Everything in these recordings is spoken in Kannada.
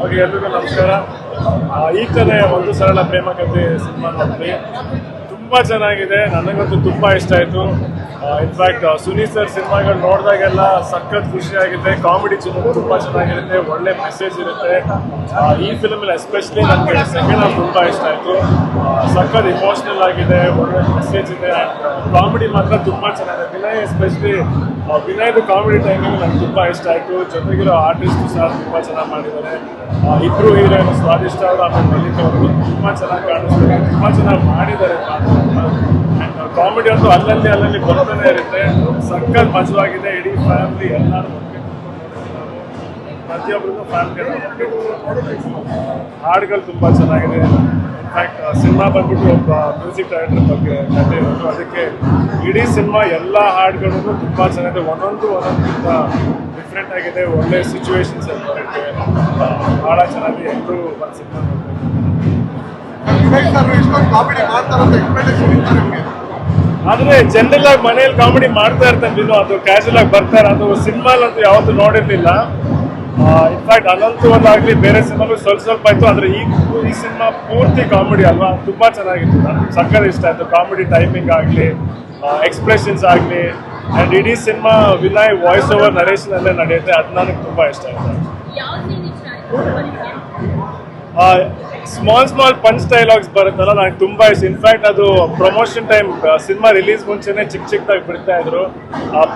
ಅವ್ರಿಗೆ ಎಲ್ರಿಗೂ ನಮಸ್ಕಾರ. ಈ ಥರ ಒಂದು ಸರಳ ಪ್ರೇಮ ಕಥೆ ಸಿನಿಮಾ ನೋಡಿದ್ವಿ ತುಂಬ ಚೆನ್ನಾಗಿದೆ. ನನಗಂತೂ ತುಂಬ ಇಷ್ಟ ಆಯಿತು. ಇನ್ಫ್ಯಾಕ್ಟ್ ಸುನೀಲ್ ಸರ್ ಸಿನಿಮಾಗಳು ನೋಡಿದಾಗೆಲ್ಲ ಸಖತ್ ಖುಷಿಯಾಗಿದೆ ಕಾಮಿಡಿ ಚಿನ್ನ ತುಂಬ ಚೆನ್ನಾಗಿರುತ್ತೆ. ಒಳ್ಳೆ ಮೆಸೇಜ್ ಇರುತ್ತೆ. ಈ ಫಿಲಮಲ್ಲಿ ಎಸ್ಪೆಷಲಿ ನನಗೆ ಸೆಕೆಂಡ್ ಹಾಫ್ ತುಂಬ ಇಷ್ಟ ಆಯಿತು. ಸಖತ್ ಇಮೋಷ್ನಲ್ ಆಗಿದೆ. ಒಳ್ಳೆ ಮೆಸೇಜ್ ಇದೆ. ಕಾಮಿಡಿ ಮಾತ್ರ ತುಂಬ ಚೆನ್ನಾಗಿದೆ. ವಿನಯ್ ಎಸ್ಪೆಷಲಿ ವಿನಯ್ದು ಕಾಮಿಡಿ ಟೈಮಿಂಗ್ ನನಗೆ ತುಂಬ ಇಷ್ಟ ಆಯಿತು. ಜೊತೆಗಿರೋ ಆರ್ಟಿಸ್ಟ್ ಸಹ ತುಂಬ ಚೆನ್ನಾಗಿ ಮಾಡಿದ್ದಾರೆ. ಇಬ್ಬರು ಹೀರೋಯಿನ್ ಸ್ವಾದಿಷ್ಟ ಅವರು ಆಮೇಲೆ ಮಲ್ಲಿಕ್ ಅವರು. ತುಂಬ ಚೆನ್ನಾಗಿ ಕಾಣಿಸ್ತಾರೆ. ತುಂಬ ಚೆನ್ನಾಗಿ ಮಾಡಿದ್ದಾರೆ. ಕಾಮಿಡಿ ಅಂತೂ ಅಲ್ಲಲ್ಲಿ ಅಲ್ಲಲ್ಲಿ ಬರ್ತಾನೆ ಇರುತ್ತೆ. ಸಕ್ಕತ್ ಮಜವಾಗಿದೆ, ಇಡೀ ಫ್ಯಾಮಿಲಿ ಎಲ್ಲರೂ. ಪ್ರತಿಯೊಬ್ಬರಿಗೂ ಫ್ಯಾಮಿಲಿ ಹಾಡುಗಳು ತುಂಬ ಚೆನ್ನಾಗಿದೆ. ಇನ್ಫ್ಯಾಕ್ಟ್ ಸಿನಿಮಾ ಬಂದ್ಬಿಟ್ಟು ಒಬ್ಬ ಮ್ಯೂಸಿಕ್ ಡೈರೆಕ್ಟರ್ ಬಗ್ಗೆ ಕತೆ ಇರೋದು. ಅದಕ್ಕೆ ಇಡೀ ಸಿನಿಮಾ ಎಲ್ಲ ಹಾಡುಗಳು ತುಂಬ ಚೆನ್ನಾಗಿದೆ. ಒಂದೊಂದು ಒಂದೊಂದಕ್ಕಿಂತ ಡಿಫ್ರೆಂಟ್ ಆಗಿದೆ. ಒಳ್ಳೆ ಸಿಚುವೇಶನ್ಸ್ ಬರುತ್ತೆ ಭಾಳ ಚೆನ್ನಾಗಿ ಎಲ್ಲರೂ ಒಂದು ಸಿನಿಮಾ ಕಾಮಿಡಿ ನಿಮಗೆ? ಆದ್ರೆ ಜನರಲ್ ಆಗಿ ಮನೆಯಲ್ಲಿ ಕಾಮಿಡಿ ಮಾಡ್ತಾ ಇರ್ತಾರೆ ನೀನು ಅದು ಕ್ಯಾಶುವಲ್ ಆಗಿ ಬರ್ತಾರೆ. ಅದು ಸಿನಿಮಾ ಅಂತೂ ಯಾವತ್ತೂ ನೋಡಿರ್ಲಿಲ್ಲ. ಇನ್ಫ್ಯಾಕ್ಟ್ ಒಂದಾಗ್ಲಿ ಬೇರೆ ಸಿನಿಮಾಲು ಸ್ವಲ್ಪ ಸ್ವಲ್ಪ ಆಯ್ತು. ಆದರೆ ಈ ಈ ಸಿನಿಮಾ ಪೂರ್ತಿ ಕಾಮಿಡಿ ಅಲ್ವಾ? ತುಂಬಾ ಚೆನ್ನಾಗಿತ್ತು. ನನಗೆ ಸಕ್ಕತ್ ಇಷ್ಟ ಆಯ್ತು. ಕಾಮಿಡಿ ಟೈಮಿಂಗ್ ಆಗಲಿ ಎಕ್ಸ್ಪ್ರೆಷನ್ಸ್ ಆಗಲಿ. ಆ್ಯಂಡ್ ಇಡೀ cinema Vinay voice over narration ಅಲ್ಲೇ ನಡೆಯುತ್ತೆ. ಅದು ನನಗೆ ತುಂಬಾ ಇಷ್ಟ ಆಯ್ತು? ಸ್ಮಾಲ್ ಸ್ಮಾಲ್ ಪಂಚ್ ಡೈಲಾಗ್ಸ್ ಬರುತ್ತಲ್ಲ ನನಗೆ ತುಂಬ ಇಷ್ಟ. ಇನ್ಫ್ಯಾಕ್ಟ್ ಅದು ಪ್ರಮೋಷನ್ ಟೈಮ್ ಸಿನಿಮಾ ರಿಲೀಸ್ ಮುಂಚೆನೇ ಚಿಕ್ಕ ಚಿಕ್ಕದಾಗಿ ಬಿಡ್ತಾ ಇದ್ರು.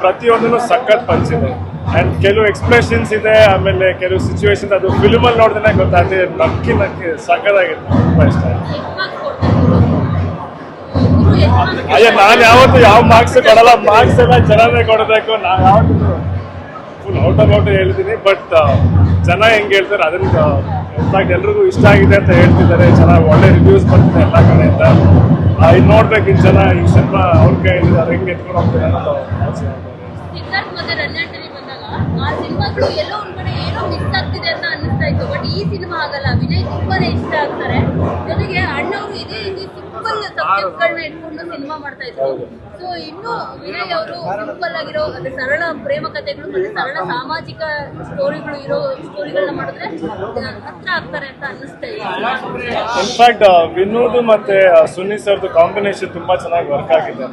ಪ್ರತಿಯೊಂದನ್ನು ಸಖತ್ ಪಂಚ್ ಇದೆ. ಅಂಡ್ ಕೆಲವು ಎಕ್ಸ್ಪ್ರೆಷನ್ಸ್ ಇದೆ, ಆಮೇಲೆ ಕೆಲವು ಸಿಚುವೇಶನ್ ಅದು ಫಿಲ್ಮಲ್ಲಿ ನೋಡಿದ್ರೆ ಗೊತ್ತಾಗ್ತದೆ ನಕ್ಕಿ ನಕ್ಕಿ ಸಖತ್ತಾಗಿದೆ ತುಂಬ ಇಷ್ಟ ಅಯ್ಯ, ನಾನು ಯಾವತ್ತು ಯಾವ ಮಾರ್ಕ್ಸ್ ಕೊಡಲ್ಲ. ಮಾರ್ಕ್ಸ್ ಎಲ್ಲ ಚೆನ್ನಾಗೇ ಕೊಡಬೇಕು. ನಾನು ಯಾವತ್ತು ಫುಲ್ ಔಟ್ ಆಫ್ ಔಟ್ ಹೇಳ್ತೀನಿ. ಬಟ್ ಜನ ಹೆಂಗೆ ಹೇಳ್ತಾರೆ, ಅದನ್ನ ಇನ್ಫ್ಯಾಕ್ಟ್ ಎಲ್ರಿಗೂ ಇಷ್ಟ ಆಗಿದೆ ಅಂತ ಹೇಳ್ತಿದ್ದಾರೆ. ಚೆನ್ನಾಗಿ ಒಳ್ಳೆ ರಿವ್ಯೂಸ್ ಬರ್ತಿದೆ ಎಲ್ಲ ಕಡೆಯಿಂದ. ಇದು ನೋಡ್ಬೇಕು ಇಷ್ಟು ಜನ ಈ ಸಿನಿಮಾ ಅವ್ರ ಕೈಯಲ್ಲಿ ಅದು ಹೆಂಗೆ ಎತ್ಕೊಂಡು ಹೋಗ್ತಾರೆ ಅನ್ನೋದು ಈ ಸಿನಿಮಾ ಆಗಲ್ಲ ವಿನಯ್ ತುಂಬಾನೇ ಇಷ್ಟ ಆಗ್ತಾರೆ. ಜೊತೆಗೆ ಅಣ್ಣವರು ಇದೇ ರೀತಿ ಸಿಂಪಲ್ ಸಬ್ಜೆಕ್ಟ್ಗಳನ್ನ ಇಟ್ಕೊಂಡು ಸಿನಿಮಾ ಮಾಡ್ತಾ ಇದ್ರು. ಸೊ ಇನ್ನು ವಿನಯ್ ಅವರು ಸಿಂಪಲ್ ಆಗಿರೋ ಅದೇ ಸರಳ ಪ್ರೇಮ ಕಥೆಗಳು ಮತ್ತೆ ಸರಳ ಸಾಮಾಜಿಕ ಸ್ಟೋರಿಗಳು ಇರೋ ಸ್ಟೋರಿಗಳನ್ನ ಮಾಡಿದ್ರೆ ಹತ್ರ ಆಗ್ತಾರೆ ಅಂತ ಅನ್ನಿಸ್ತಾ ಇದೆ. ಇನ್ಫ್ಯಾಕ್ಟ್ ವಿನೋದ್ ಮತ್ತೆ ಸುನಿ ಸರ್ದು ಕಾಂಬಿನೇಷನ್ ತುಂಬಾ ಚೆನ್ನಾಗಿ ವರ್ಕ್ ಆಗಿದೆ.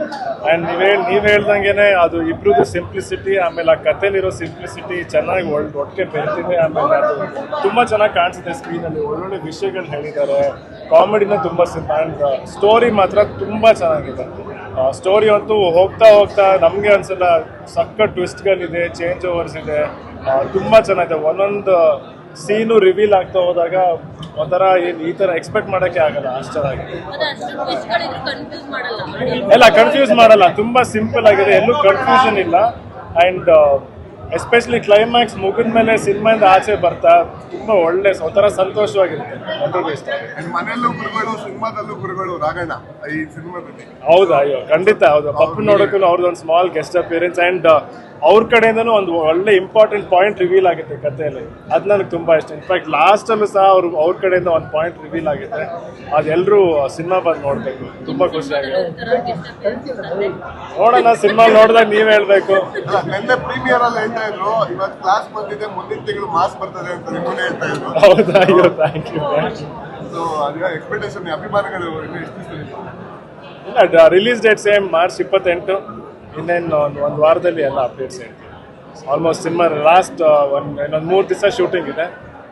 ಅಂಡ್ ನೀವೇ ನೀವ್ ಹೇಳ್ದಂಗೆನೆ ಅದು ಇಬ್ರದ್ದು ಸಿಂಪ್ಲಿಸಿಟಿ ಆಮೇಲೆ ಆ ಕಥೆಲಿರೋ ಸಿಂಪ್ಲಿಸಿಟಿ ಚೆನ್ನಾಗಿ ಒಳ್ ಒಟ್ಟಿಗೆ ಬೆರ್ತಿದೆ ಆಮೇಲೆ ಅದು ತುಂಬಾ ಚೆನ್ನಾಗಿ ಕಾಣಿಸುತ್ತೆ ಸ್ಕ್ರೀನ್ ಅಲ್ಲಿ. ಒಳ್ಳೊಳ್ಳೆ ವಿಷಯಗಳು ಹೇಳಿದ್ದಾರೆ ಕಾಮಿಡಿನ ತುಂಬಾ ಅಂಡ್ ಸ್ಟೋರಿ ಮಾತ್ರ ತುಂಬಾ ಚೆನ್ನಾಗಿದೆ. ಸ್ಟೋರಿ ಅಂತೂ ಹೋಗ್ತಾ ಹೋಗ್ತಾ ನಮಗೆ ಅನ್ಸಲ್ಲ ಸಕ್ಕ ಟ್ವಿಸ್ಟ್ಗಳಿದೆ ಚೇಂಜ್ ಓವರ್ಸ್ ಇದೆ ತುಂಬ ಚೆನ್ನಾಗಿದೆ. ಒಂದೊಂದು ಸೀನು ರಿವೀಲ್ ಆಗ್ತಾ ಹೋದಾಗ ಒಂಥರ ಏನು ಈ ತರ ಎಕ್ಸ್ಪೆಕ್ಟ್ ಮಾಡಕ್ಕೆ ಆಗಲ್ಲ ಅಷ್ಟು ಚೆನ್ನಾಗಿದೆ ಎಲ್ಲ ಕನ್ಫ್ಯೂಸ್ ಮಾಡಲ್ಲ. ತುಂಬಾ ಸಿಂಪಲ್ ಆಗಿದೆ. ಎಲ್ಲೂ ಕನ್ಫ್ಯೂಷನ್ ಇಲ್ಲ. ಅಂಡ್ ಎಸ್ಪೆಷಲಿ ಕ್ಲೈಮ್ಯಾಕ್ಸ್ ಮುಗಿದ ಮೇಲೆ ಸಿನಿಮಾಯಿಂದ ಆಚೆ ಬರ್ತಾ ತುಂಬಾ ಒಳ್ಳೆ ಒಂಥರ ಸಂತೋಷವಾಗಿರುತ್ತೆ. ಎಲ್ರಿಗೂ ಇಷ್ಟ. And ಮನೆಯಲ್ಲೂ ಗುರುಗಳು ಸಿನಿಮಾದಲ್ಲೂ ಗುರುಗಳು ರಾಘಣ್ಣ ಈ ಸಿನಿಮಾದಲ್ಲಿ? ಹೌದಾ ಅಯ್ಯೋ ಖಂಡಿತ ಹೌದು. ಪಪ್ಪು ನೋಡೋಕ್ಕೂ ಅವ್ರದ್ದೊಂದು ಸ್ಮಾಲ್ ಗೆಸ್ಟ್ ಅಪಿಯರೆನ್ಸ್ ಅಂಡ್ ಅವ್ರ ಕಡೆಯಿಂದನೂ ಒಂದು ಒಳ್ಳೆ ಇಂಪಾರ್ಟೆಂಟ್ ಪಾಯಿಂಟ್ ರಿವೀಲ್ ಆಗುತ್ತೆ ಕಥೆಯಲ್ಲಿ. ಅದು ನನಗೆ ತುಂಬಾ ಇಷ್ಟ. ಇನ್ಫ್ಯಾಕ್ಟ್ ಲಾಸ್ಟಲ್ಲೂ ಸಹ ಅವ್ರು ಅವ್ರ ಕಡೆಯಿಂದ ಒಂದು ಪಾಯಿಂಟ್ ರಿವೀಲ್ ಆಗುತ್ತೆ. ಅದೆಲ್ಲರೂ ಸಿನಿಮಾ ಬಂದು ನೋಡಬೇಕು. ತುಂಬಾ ಖುಷಿ ಆಗಿದೆ. ನೋಡೋಣ ಸಿನಿಮಾ ನೋಡಿದಾಗ ನೀವು ಹೇಳಬೇಕು. ಪ್ರೀಮಿಯರ್ ಅಲ್ಲಿ ಹೇಳ್ತಾ ಇದ್ರು ಇವತ್ತು ಕ್ಲಾಸ್ ಬಂದಿದೆ ಮುಂದಿನ ತಿಂಗಳು ಮಾಸ್ ಬರ್ತದೆ ಅಂತ ನಿಮ್ಮನ್ನೇ ಹೇಳ್ತಾ ಇದ್ರು. ಹೌದಾ ಅಯ್ಯೋ ಥ್ಯಾಂಕ್ ಯು ಸೊ ಅದೇ ಎಕ್ಸ್ಪೆಕ್ಟೇಷನ್ ಅಭಿಮಾನಗಳು ಇನ್ನೂ ಎಷ್ಟು ಇಲ್ಲ ರಿಲೀಸ್ ಡೇಟ್ ಸೇಮ್ ಮಾರ್ಚ್ ಇಪ್ಪತ್ತೆಂಟು. ಇನ್ನೇನು ಒಂದು ಒಂದು ವಾರದಲ್ಲಿ ಎಲ್ಲ ಅಪ್ಡೇಟ್ಸ್ ಹೇಳ್ತೀವಿ ಆಲ್ಮೋಸ್ಟ್ ಸಿನಿಮಾ ಲಾಸ್ಟ್ ಒಂದು ಇನ್ನೊಂದು ಮೂರು ದಿವಸ ಶೂಟಿಂಗ್ ಇದೆ.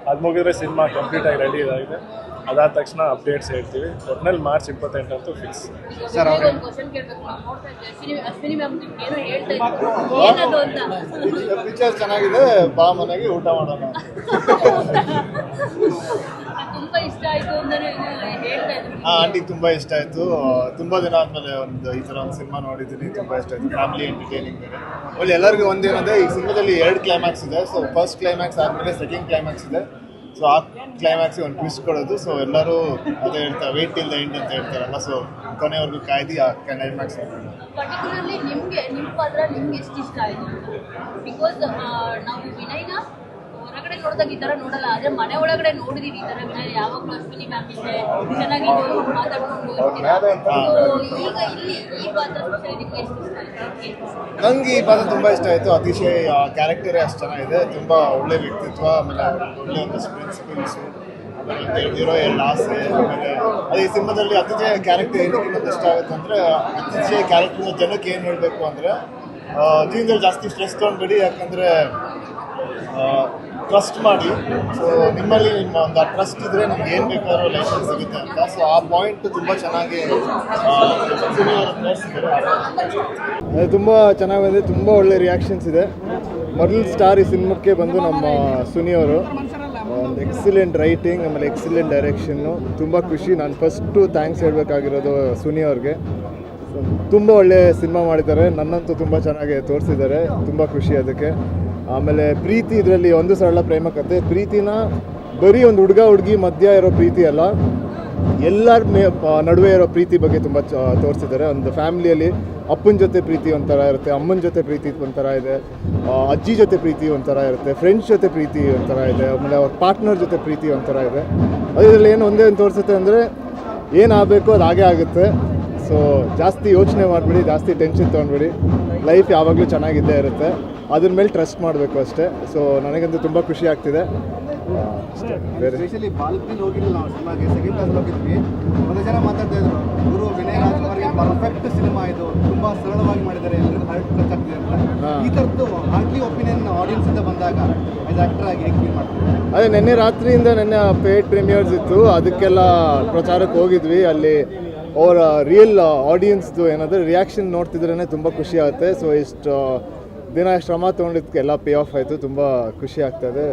ಅದು ಮುಗಿದ್ರೆ ಸಿನಿಮಾ ಕಂಪ್ಲೀಟ್ ಆಗಿ ರೆಡಿ ಇದಾಗಿದೆ ಅದಾದ ತಕ್ಷಣ ಅಪ್ಡೇಟ್ಸ್ ಹೇಳ್ತೀವಿ. ಒಟ್ನಲ್ಲಿ ಮಾರ್ಚ್ ಇಪ್ಪತ್ತೆಂಟಂತೂ ಫಿಕ್ಸ್ ಸರ್ ಪಿಕ್ಚರ್ ಚೆನ್ನಾಗಿದೆ. ಬಾ ಮನೆಗೆ ಊಟ ಮಾಡೋಣ ಆಂಟಿ ತುಂಬಾ ಇಷ್ಟ ಆಯ್ತು. ತುಂಬಾ ದಿನ ಆದ್ಮೇಲೆ ಒಂದು ಈ ತರ ಒಂದು ಸಿನಿಮಾ ನೋಡಿದ್ದೀನಿ. ತುಂಬಾ ಇಷ್ಟ ಆಯ್ತು. ಫ್ಯಾಮಿಲಿ ಎಂಟರ್ಟೈನಿಂಗ್ ಬೇರೆ ಒಳ್ಳೆ ಎಲ್ಲರಿಗೂ ಒಂದೇನಂದ್ರೆ ಈ ಸಿನಿಮಾದಲ್ಲಿ ಎರಡು ಕ್ಲೈಮ್ಯಾಕ್ಸ್ ಇದೆ. ಸೊ ಫಸ್ಟ್ ಕ್ಲೈಮ್ಯಾಕ್ಸ್ ಆದ್ಮೇಲೆ ಸೆಕೆಂಡ್ ಕ್ಲೈಮ್ಯಾಕ್ಸ್ ಇದೆ. ಸೊ ಆ ಕ್ಲೈಮ್ಯಾಕ್ಸ್ ಒಂದು ಟ್ವಿಸ್ಟ್ ಕೊಡೋದು. ಸೊ ಎಲ್ಲರೂ ಅದೇ ಹೇಳ್ತಾರೆ ವೇಟ್ ಇಲ್ ದ ಎಂಡ್ ಅಂತ ಹೇಳ್ತಾರಲ್ಲ. ಸೊ ಕೊನೆವರೆಗೂ ಕಾಯ್ದು ಆ ಕ್ಲೈಮ್ಯಾಕ್ಸ್ ಪರ್ಟಿಕ್ಯುಲರ್ಲಿ ನಿಮಗೆ ನಿಮ್ಮ ಪಾತ್ರ ನಿಮ್ಗೆ ಎಷ್ಟು ಇಷ್ಟ ಆಯ್ತು ಬಿಕಾಸ್ ನಾವು ವಿನಯ್ನ ಟಿವಿಯಲ್ಲಿ ನೋಡಿದಾಗ ಈ ತರ ನೋಡಲ್ಲ ಆದ್ರೆ ಮನೆ ಒಳಗಡೆ ನೋಡಿದೀವಿ ಈ ತರ ವಿನಾಯ ಯಾವಾಗ್ಲೂ ಅಶ್ವಿನಿ ಮ್ಯಾಮ್ ಇದೆ ಚೆನ್ನಾಗಿದ್ದು ಮಾತಾಡ್ಕೊಂಡು ಈಗ ಇಲ್ಲಿ ಈ ಪಾತ್ರ ಸ್ಪೆಷಲಿ ನಿಮ್ಗೆ ಎಷ್ಟು ಇಷ್ಟ ಆಯ್ತು? ನಂಗೆ ಈ ಪಾತ್ರ ತುಂಬ ಇಷ್ಟ ಆಯಿತು. ಅತಿಶಯ ಕ್ಯಾರೆಕ್ಟರೇ ಅಷ್ಟು ಚೆನ್ನಾಗಿದೆ. ತುಂಬ ಒಳ್ಳೆ ವ್ಯಕ್ತಿತ್ವ ಆಮೇಲೆ ಒಳ್ಳೆ ಒಂದು ಪ್ರಿನ್ಸಿಪಲ್ಸು ಇರೋ ಎಲ್ಲ ಆಸೆ ಆಮೇಲೆ ಅದೇ ಈ ಸಿನಿಮಾದಲ್ಲಿ ಅತಿಶಯ ಕ್ಯಾರೆಕ್ಟರ್ ಏನಕ್ಕೆ ಇನ್ನೊಂದು ಇಷ್ಟ ಆಗುತ್ತೆ ಅಂದರೆ ಅತಿಶಯ ಕ್ಯಾರೆಕ್ಟರ್ ಜನಕ್ಕೆ ಏನು ಹೇಳಬೇಕು ಅಂದರೆ ಜೀವನದಲ್ಲಿ ಜಾಸ್ತಿ ಸ್ಟ್ರೆಸ್ ತೊಗೊಂಡ್ಬಿಡಿ ಯಾಕಂದರೆ ಟ್ರಸ್ಟ್ ಮಾಡಿ. ಸೊ ನಿಮ್ಮಲ್ಲಿ ನಿಮ್ಮ ಒಂದು ಟ್ರಸ್ಟ್ ಇದ್ರೆ ನಿಮ್ಗೆ ಏನು ಬೇಕಾದ್ರೂ ಲೈಸೆನ್ಸ್ ಸಿಗುತ್ತೆ ಅಂತ. ಸೊ ಆ ಪಾಯಿಂಟ್ ತುಂಬ ಚೆನ್ನಾಗಿ ತುಂಬ ಚೆನ್ನಾಗಿ ಬಂದಿದೆ ತುಂಬ ಒಳ್ಳೆ ರಿಯಾಕ್ಷನ್ಸ್ ಇದೆ. ಮೊದಲು ಸ್ಟಾರ್ ಈ ಸಿನಿಮಾಕ್ಕೆ ಬಂದು ನಮ್ಮ ಸುನಿ ಅವರು. ಒಂದು ಎಕ್ಸಿಲೆಂಟ್ ರೈಟಿಂಗ್ ಆಮೇಲೆ ಎಕ್ಸಿಲೆಂಟ್ ಡೈರೆಕ್ಷನ್ನು ತುಂಬ ಖುಷಿ. ನಾನು ಫಸ್ಟು ಥ್ಯಾಂಕ್ಸ್ ಹೇಳಬೇಕಾಗಿರೋದು ಸುನಿ ಅವ್ರಿಗೆ. ತುಂಬ ಒಳ್ಳೆ ಸಿನಿಮಾ ಮಾಡಿದ್ದಾರೆ. ನನ್ನಂತೂ ತುಂಬ ಚೆನ್ನಾಗಿ ತೋರಿಸಿದ್ದಾರೆ. ತುಂಬ ಖುಷಿ ಅದಕ್ಕೆ. ಆಮೇಲೆ ಪ್ರೀತಿ ಇದರಲ್ಲಿ ಒಂದು ಸರಳ ಪ್ರೇಮ ಕಥೆ ಪ್ರೀತಿನ ಬರೀ ಒಂದು ಹುಡುಗ ಹುಡುಗಿ ಮಧ್ಯ ಇರೋ ಪ್ರೀತಿ ಅಲ್ಲ, ಎಲ್ಲರ ನಡುವೆ ಇರೋ ಪ್ರೀತಿ ಬಗ್ಗೆ ತುಂಬ ತೋರಿಸಿದ್ದಾರೆ. ಒಂದು ಫ್ಯಾಮಿಲಿಯಲ್ಲಿ ಅಪ್ಪನ ಜೊತೆ ಪ್ರೀತಿ ಒಂಥರ ಇರುತ್ತೆ, ಅಮ್ಮನ ಜೊತೆ ಪ್ರೀತಿ ಒಂಥರ ಇದೆ ಅಜ್ಜಿ ಜೊತೆ ಪ್ರೀತಿ ಒಂಥರ ಇರುತ್ತೆ ಫ್ರೆಂಡ್ಸ್ ಜೊತೆ ಪ್ರೀತಿ ಒಂಥರ ಇದೆ, ಆಮೇಲೆ ಅವ್ರ ಪಾರ್ಟ್ನರ್ ಜೊತೆ ಪ್ರೀತಿ ಒಂಥರ ಇದೆ. ಅದರಲ್ಲಿ ಏನು ಒಂದೇ ಒಂದು ತೋರಿಸುತ್ತೆ ಅಂದರೆ ಏನಾಗಬೇಕು ಅದು ಹಾಗೇ ಆಗುತ್ತೆ. ಸೊ ಜಾಸ್ತಿ ಯೋಚನೆ ಮಾಡಬೇಡಿ ಜಾಸ್ತಿ ಟೆನ್ಷನ್ ತೊಗೊಂಡ್ಬಿಡಿ. ಲೈಫ್ ಯಾವಾಗಲೂ ಚೆನ್ನಾಗಿದ್ದೇ ಇರುತ್ತೆ. ಅದ್ರ ಮೇಲೆ ಟ್ರಸ್ಟ್ ಮಾಡಬೇಕು ಅಷ್ಟೇ. ಸೊ ನನಗಂತೂ ತುಂಬ ಖುಷಿ ಆಗ್ತಿದೆ. ಆ, ಅಷ್ಟೇ. ಬೇರೆ? ಸ್ಪೆಷಲಿ ಬಾಲ್ಕನಿ ಹೋಗಿಲ್ಲ ನಾವು ಸಿನಿಮಾಗೆ ಸೆಕೆಂಡ್ ಕ್ಲಾಸ್ ಹೋಗಿದ್ವಿ. ಒಂದು ಜನ ಮಾತಾಡ್ತಾ ಇದ್ರು. ಗುರು ವಿನಯ್ ರಾಜ್ಕುಮಾರ್ಗೆ ಪರ್ಫೆಕ್ಟ್ ಸಿನಿಮಾ ಇದು. ತುಂಬಾ ಸರಳವಾಗಿ ಮಾಡಿದ್ದಾರೆ ಎಲ್ಲರಿಗೂ ಹಾರ್ಟ್ ಟಚ್ ಆಗ್ತಿದೆ ಅಂತ ಈ ಥರದ್ದು ಹಾರ್ಟ್ಲಿ ಒಪಿನಿಯನ್ ಆಡಿಯನ್ಸ್ ಇಂದ ಬಂದಾಗ ಆಸ್ ಆಕ್ಟರ್ ಆಗಿ ಹೇಗೆ ಫೀಲ್ ಮಾಡ್ತೀವಿ ಅದೇ ನಿನ್ನೆ ರಾತ್ರಿಯಿಂದ ನಿನ್ನೆ ಪೇಡ್ ಪ್ರೀಮಿಯರ್ಸ್ ಇತ್ತು. ಅದಕ್ಕೆಲ್ಲ ಪ್ರಚಾರಕ್ಕೆ ಹೋಗಿದ್ವಿ. ಅಲ್ಲಿ ಅವರ ರಿಯಲ್ ಆಡಿಯನ್ಸ್ದು ಏನಾದರೂ ರಿಯಾಕ್ಷನ್ ನೋಡ್ತಿದ್ರೇ ತುಂಬ ಖುಷಿ ಆಗುತ್ತೆ. ಸೊ ಇಷ್ಟು ದಿನ ಶ್ರಮ ತೊಗೊಂಡಿದ್ದಕ್ಕೆ ಎಲ್ಲ ಪೇ ಆಫ್ ಆಯಿತು. ತುಂಬ ಖುಷಿ ಆಗ್ತದೆ ಇದೆ.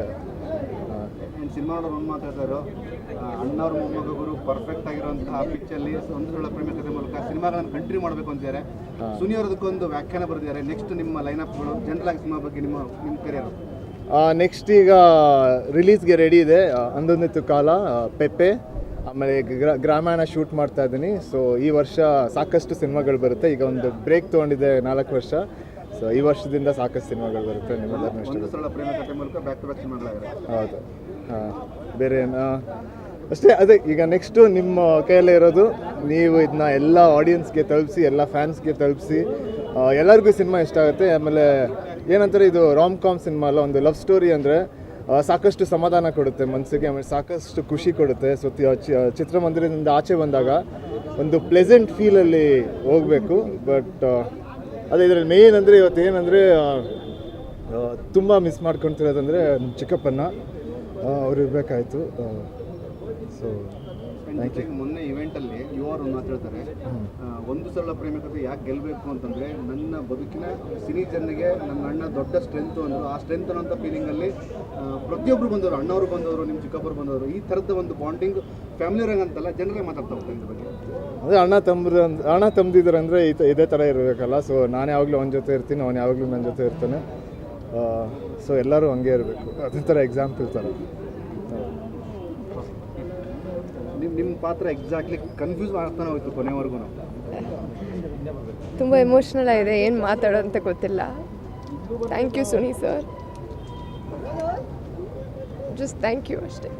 ಸಿನಿಮಾ ಒಂದು ಅಣ್ಣ ಅಣ್ಣವ್ರ ಮೊಮ್ಮಗ ಗುರು ಪರ್ಫೆಕ್ಟ್ ಆಗಿರುವಂತಹ ಪಿಕ್ಚರ್ಲಿ ಒಂದು ಸುಳ್ಳ ಪ್ರೇಮ ಕಥೆ ಮೂಲಕ ಸಿನಿಮಾಗಳನ್ನು ಕಂಟಿನ್ಯೂ ಮಾಡಬೇಕು ಅಂತಿದ್ದಾರೆ ಸುನಿ ಅವ್ರದಕ್ಕೊಂದು ವ್ಯಾಖ್ಯಾನ ಬರೆದಿದ್ದಾರೆ. ನೆಕ್ಸ್ಟ್ ನಿಮ್ಮ ಲೈನಪ್ಗಳು ಜನರಲ್ ಆಗಿ ಸಿನಿಮಾ ಬಗ್ಗೆ ನಿಮ್ಮ ನಿಮ್ಮ ಕರಿಯರ್ ನೆಕ್ಸ್ಟ್ ಈಗ ರಿಲೀಸ್ಗೆ ರೆಡಿ ಇದೆ. ಅಂದೊಂದಿತ್ತು ಕಾಲ ಪೆಪ್ಪೆ ಆಮೇಲೆ ಗ್ರ- ಗ್ರಾಮಾಯಣ ಶೂಟ್ ಮಾಡ್ತಾ ಇದ್ದೀನಿ. ಸೊ ಈ ವರ್ಷ ಸಾಕಷ್ಟು ಸಿನಿಮಾಗಳು ಬರುತ್ತೆ. ಈಗ ಒಂದು ಬ್ರೇಕ್ ತೊಗೊಂಡಿದೆ ನಾಲ್ಕು ವರ್ಷ. ಸೊ ಈ ವರ್ಷದಿಂದ ಸಾಕಷ್ಟು ಸಿನಿಮಾಗಳು ಬರುತ್ತೆ. ಹೌದು. ಹಾಂ ಬೇರೆ ಅಷ್ಟೇ ಅದೇ ಈಗ ನೆಕ್ಸ್ಟು ನಿಮ್ಮ ಕೈಯಲ್ಲೇ ಇರೋದು ನೀವು ಇದನ್ನ ಎಲ್ಲ ಆಡಿಯನ್ಸ್ಗೆ ತಲುಪಿಸಿ ಎಲ್ಲ ಫ್ಯಾನ್ಸ್ಗೆ ತಲುಪಿಸಿ ಎಲ್ಲರಿಗೂ ಸಿನಿಮಾ ಇಷ್ಟ ಆಗುತ್ತೆ. ಆಮೇಲೆ ಏನಂತಾರೆ ಇದು ರಾಮ್ ಕಾಮ್ ಸಿನಿಮಾ ಅಲ್ಲ ಒಂದು ಲವ್ ಸ್ಟೋರಿ ಅಂದರೆ ಸಾಕಷ್ಟು ಸಮಾಧಾನ ಕೊಡುತ್ತೆ ಮನಸ್ಸಿಗೆ ಆಮೇಲೆ ಸಾಕಷ್ಟು ಖುಷಿ ಕೊಡುತ್ತೆ. ಸೊ ಚಿತ್ರಮಂದಿರದಿಂದ ಆಚೆ ಬಂದಾಗ ಒಂದು ಪ್ಲೆಸೆಂಟ್ ಫೀಲಲ್ಲಿ ಹೋಗಬೇಕು. ಬಟ್ ಅದೇ ಇದರಲ್ಲಿ ಮೇನ್ ಅಂದರೆ ಇವತ್ತು ಏನಂದರೆ ತುಂಬ ಮಿಸ್ ಮಾಡ್ಕೊತಿರೋದಂದರೆ ನಮ್ಮ ಚಿಕ್ಕಪ್ಪನ ಅವ್ರು ಇರಬೇಕಾಯ್ತು. ಸೊ ಯು ಮೊನ್ನೆ ಇವೆಂಟ್ ಅಲ್ಲಿ ಯುವರು ಮಾತಾಡ್ತಾರೆ. ಒಂದು ಸಲ ಪ್ರೇಮ ಕಥೆ ಯಾಕೆ ಗೆಲ್ಲಬೇಕು ಅಂತಂದ್ರೆ ನನ್ನ ಬದುಕಿನ ಸಿನಿ ಜನರಿಗೆ ನನ್ನ ಅಣ್ಣ ದೊಡ್ಡ ಸ್ಟ್ರೆಂತ್ ಅಂದ್ರು ಆ ಸ್ಟ್ರೆಂತ್ ಅನ್ನೋಂಥ ಫೀಲಿಂಗ್ ಅಲ್ಲಿ ಆ, ಪ್ರತಿಯೊಬ್ರು ಬಂದವರು ಅಣ್ಣವರು ಬಂದವರು ನಿಮ್ಮ ಚಿಕ್ಕಪ್ಪರು ಬಂದವರು ಈ ಥರದ ಒಂದು ಬಾಂಡಿಂಗ್ ಫ್ಯಾಮಿಲಿ ಅಂತಲ್ಲ ಜನರೇ ಮಾತಾಡ್ತಾ ಹೋಗ್ತಾರೆ ಇದ್ರ ಬಗ್ಗೆ. ಅದೇ ಅಣ್ಣ ತಮ್ಮರು ಅಂದ್ರೆ ಅಣ್ಣ ತಮ್ಮದಿದ್ರು ಅಂದರೆ ಇದೇ ಥರ ಇರಬೇಕಲ್ಲ. ಸೊ ನಾನು ಯಾವಾಗಲೂ ಅವನ ಜೊತೆ ಇರ್ತೀನಿ ಅವನು ಯಾವಾಗಲೂ ನನ್ನ ಜೊತೆ ಇರ್ತಾನೆ. ಸೊ ಎಲ್ಲರೂ ಹಂಗೆ ಇರಬೇಕು. ಅದೇ ಥರ ಎಕ್ಸಾಂಪಲ್ ಥರ ನಿಮ್ಮ ನಿಮ್ಮ ಪಾತ್ರ ಎಕ್ಸಾಕ್ಟ್ಲಿ ಕನ್ಫ್ಯೂಸ್ ಆಗ್ತಾನೆ ಹೋಯ್ತು ಕೊನೆವರೆಗೂ ತುಂಬ ಎಮೋಷ್ನಲ್ ಆಗಿದೆ ಏನು ಮಾತಾಡೋ ಅಂತ ಗೊತ್ತಿಲ್ಲ. Thank you Suni sir just thank you ಅಷ್ಟೇ.